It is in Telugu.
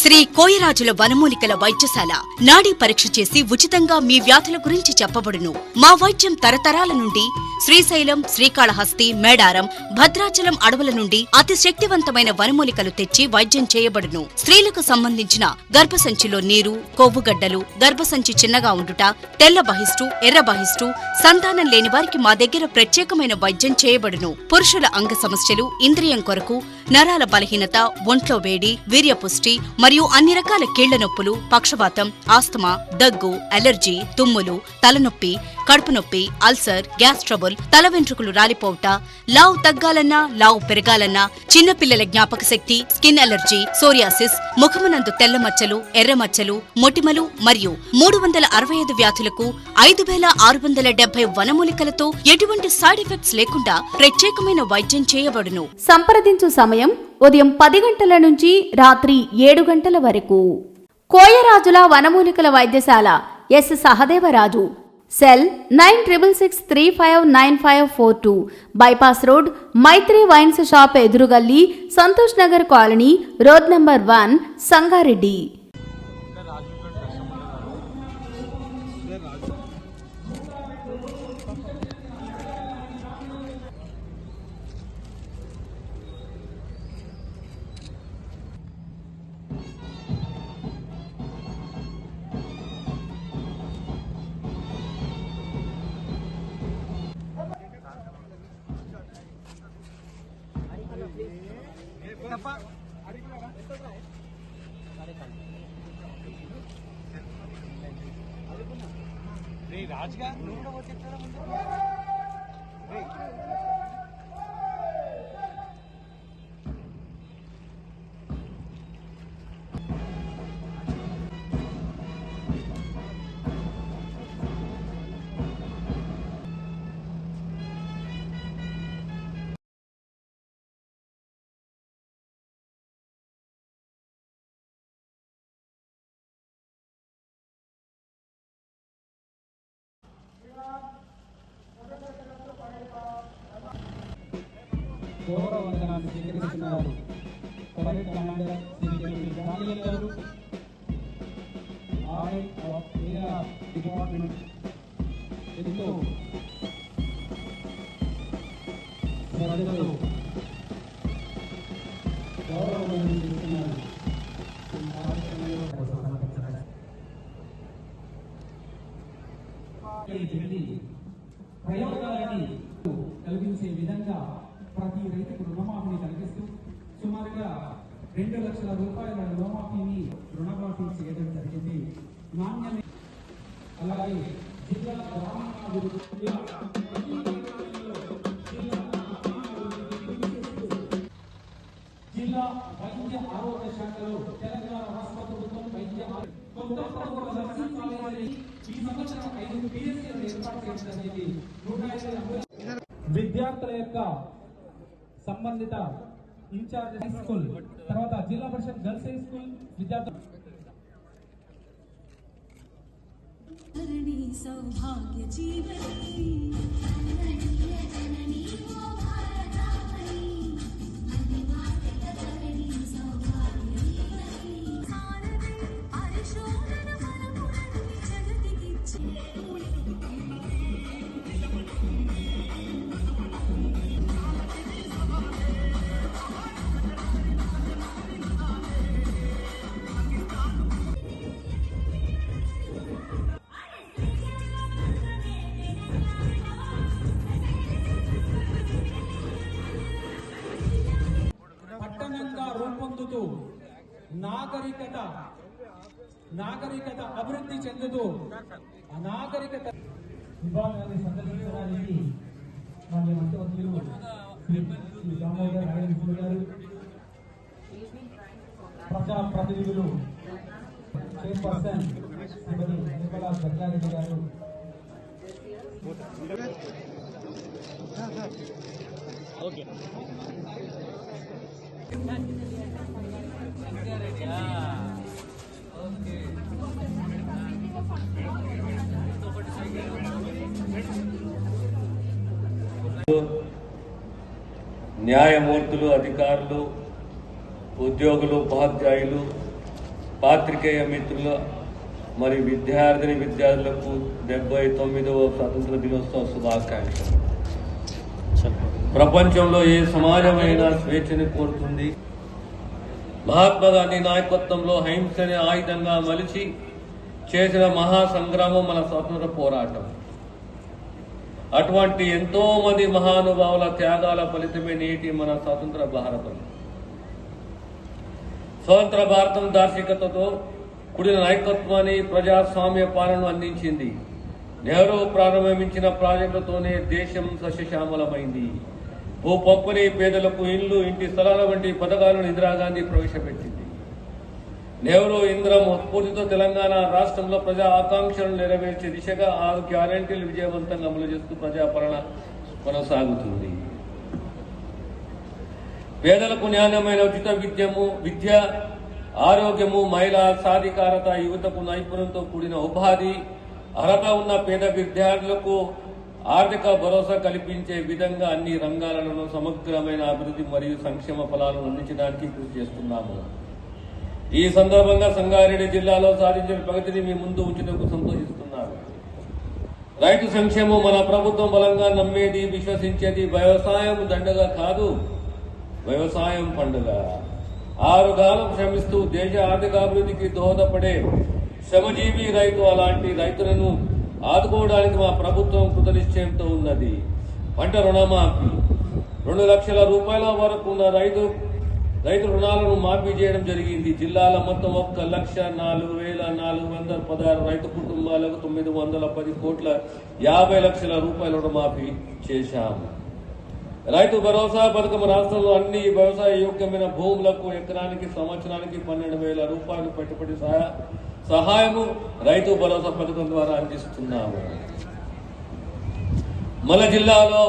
శ్రీ కోయరాజుల వనమూలికల వైద్యశాల నాడీ పరీక్ష చేసి ఉచితంగా మీ వ్యాధుల గురించి చెప్పబడును. మా వైద్యం తరతరాల నుండి శ్రీశైలం శ్రీకాళహస్తి మేడారం భద్రాచలం అడవుల నుండి అతి శక్తివంతమైన వనమూలికలు తెచ్చి వైద్యం చేయబడును. స్త్రీలకు సంబంధించిన గర్భసంచిలో నీరు కొవ్వుగడ్డలు గర్భసంచి చిన్నగా ఉండుట తెల్ల బహిష్టు ఎర్ర బహిష్టు సంతానం లేని వారికి మా దగ్గర ప్రత్యేకమైన వైద్యం చేయబడును. పురుషుల అంగ సమస్యలు ఇంద్రియం కొరకు నరాల బలహీనత ఒంట్లో వేడి వీర్యపుష్టి మరియు అన్ని రకాల కీళ్ళ నొప్పులు పక్షపాతం ఆస్తమా దగ్గు అలర్జీ తుమ్ములు తలనొప్పి కడుపు నొప్పి అల్సర్ గ్యాస్ ట్రబుల్ తల వెంట్రుకలు రాలిపోవుట లావు తగ్గాలన్నా లావు పెరగాలన్నా చిన్నపిల్లల జ్ఞాపక శక్తి స్కిన్ అలర్జీ సోరియాసిస్ ముఖమునందు తెల్ల మచ్చలు ఎర్ర మచ్చలు మొటిమలు మరియు మూడు వందల అరవై ఐదు వ్యాధులకు ఐదు వేల ఆరు వందల డెబ్బై వనమూలికలతో ఎటువంటి సైడ్ ఎఫెక్ట్స్ లేకుండా ప్రత్యేకమైన వైద్యం చేయబడును. సంప్రదించు సమయం ఉదయం పది గంటల నుంచి రాత్రి ఏడు గంటల వరకు. కోయరాజుల వనమూలికల వైద్యశాల S Sahadevaraju. Cell nine triple six three five nine five four two. Bypass road Maitri wines shop ఎదురుగల్లి Santosh Nagar colony road number one Sangareddy. రాజుగా నువ్వు కూడా వచ్చేస్తారా గౌరవ వందనాన్ని స్వీకరిస్తున్నారు. Parade commander Shri KP Daniel garu. RS of area department ఎంతో శ్రద్ధతో విధంగా ప్రతి రైతుకు రుణమాఫీని కలిగిస్తూ సుమారుగా రెండు లక్షల రూపాయల రుణమాఫీని రుణమాఫీ చేయడం జరిగింది. నాణ్యమైన అలాగే జిల్లా గ్రామీణాభివృద్ధి జిల్లా వైద్య ఆరోగ్య శాఖలో తెలంగాణ రాష్ట్ర ప్రభుత్వం వైద్య ఈ సంవత్సరం ఐదు పిఎస్సీలను ఏర్పాటు చేయడం జరిగింది. నూట ఐదు విద్యార్థుల యొక్క సంబంధిత ఇన్ఛార్జ్ హై స్కూల్ తర్వాత జిల్లా పరిషత్ గర్ల్స్ హై స్కూల్ విద్యార్థులు ధరణి సౌభాగ్య జీవని నాగరికత నాగరికత అభివృద్ధి చెందుతూ ఆ నాగరికత విభాగాన్ని సందర్శించడానికి మన మధ్యవర్తులు శ్రీ శ్రీ దామోదర్ నారాయణ గారు ప్రజా ప్రతినిధులు చైర్పర్సన్ శ్రీమతి నిర్మలా జగ్గారెడ్డి గారు న్యాయమూర్తులు అధికారులు ఉద్యోగులు ఉపాధ్యాయులు పాత్రికేయ మిత్రుల మరి విద్యార్థిని విద్యార్థులకు డెబ్బై తొమ్మిదవ స్వతంత్ర దినోత్సవ శుభాకాంక్షలు. ప్రపంచంలో ఏ సమాజమైనా స్వేచ్ఛని కోరుతుంది? మహాత్మా గాంధీ నాయకత్వంలో హింసని ఆయుధంగా మలిచి చేసిన మహాసంగ్రామం మన స్వతంత్ర పోరాటం. అటువంటి ఎంతో మంది మహానుభావుల త్యాగాల ఫలితమే నేటి మన స్వతంత్ర భారతం. స్వతంత్ర భారతం దార్శికతతో కూడిన నాయకత్వాన్ని ప్రజాస్వామ్య పాలనను అందించింది. నెహ్రూ ప్రారంభించిన ప్రాజెక్టులతోనే దేశం సస్యశ్యామలమైంది. ఓ పంపిణీ పేదలకు ఇల్లు ఇంటి స్థలాల వంటి పథకాలను ఇందిరాగాంధీ ప్రవేశపెట్టింది. నెహ్రూ ఇంద్రం స్ఫూర్తితో తెలంగాణ రాష్ట్రంలో ప్రజా ఆకాంక్షలను నెరవేర్చే దిశగా ఆరు గ్యారంటీలు విజయవంతంగా అమలు చేస్తూ ప్రజాపాలన కొనసాగుతుంది. పేదలకు న్యాయమైన ఉచిత విద్యము విద్య ఆరోగ్యము మహిళా సాధికారత యువతకు నైపుణ్యంతో కూడిన ఉపాధి అర్హత ఉన్న పేద విద్యార్థులకు ఆర్థిక భరోసా కల్పించే విధంగా అన్ని రంగాలను సమగ్రమైన అభివృద్ధి మరియు సంక్షేమ ఫలాలను అందించడానికి కృషి చేస్తున్నాము. ఈ సందర్భంగా సంగారెడ్డి జిల్లాలో సాధించిన ప్రగతిని మీ ముందు ఉంచినందుకు సంతోషిస్తున్నాను. రైతు సంక్షేమం మన ప్రభుత్వం బలంగా నమ్మేది విశ్వసించేది వ్యవసాయం దండగా కాదు వ్యవసాయం పండుగ. ఆరు కాలం శ్రమిస్తూ దేశ ఆర్థికాభివృద్ధికి దోహదపడే శ్రమజీవి రైతు అలాంటి రైతులను ఆదుకోవడానికి మా ప్రభుత్వం కృతనిశ్చయంతో ఉన్నది. పంట రుణమాఫీ. రెండు లక్షల రూపాయల వరకు ఉన్న రైతు రైతు రుణాలను మాఫీ చేయడం జరిగింది. జిల్లాల మొత్తం ఒక్క లక్ష నాలుగు వేల నాలుగు వందల పదహారు రైతు కుటుంబాలకు తొమ్మిది వందల పది కోట్ల యాభై లక్షల రూపాయల రుణమాఫీ చేశాము. రైతు భరోసా పథకం రాష్ట్రంలో అన్ని వ్యవసాయ యోగ్యమైన భూములకు ఎకరానికి సంవత్సరానికి పన్నెండు వేల రూపాయలు పెట్టుబడి సహా- సహాయము రైతు భరోసా పథకం ద్వారా అందిస్తున్నాము. మన జిల్లాలో